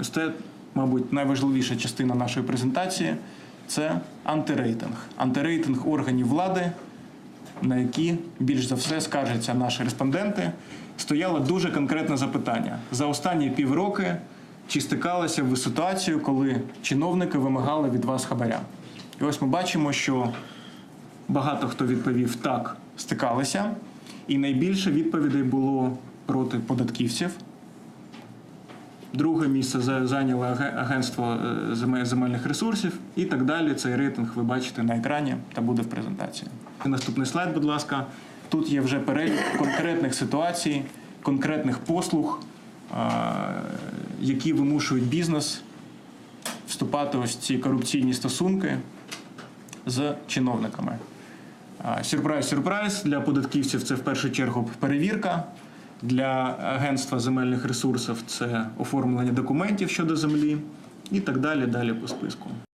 Ось це, мабуть, найважливіша частина нашої презентації це антирейтинг. Антирейтинг органів влади, на які більш за все скаржаться наші респонденти. Стояло дуже конкретне запитання. За останні півроки чи стикалися ви з ситуацією, коли чиновники вимагали від вас хабаря? І ось ми бачимо, що багато хто відповів так, стикалися, і найбільше відповідей було проти податківців. Друге місце за- зайняло агентство е, земельних ресурсів і так далі. Цей рейтинг ви бачите на екрані та буде в презентації. Наступний слайд, будь ласка. Тут є вже перелік конкретних ситуацій, конкретних послуг, е, які вимушують бізнес вступати ось ці корупційні стосунки з чиновниками. А, Сюрприз, сюрприз для податківців це в першу чергу перевірка. Для агентства земельних ресурсів це оформлення документів щодо землі і так далі, далі по списку.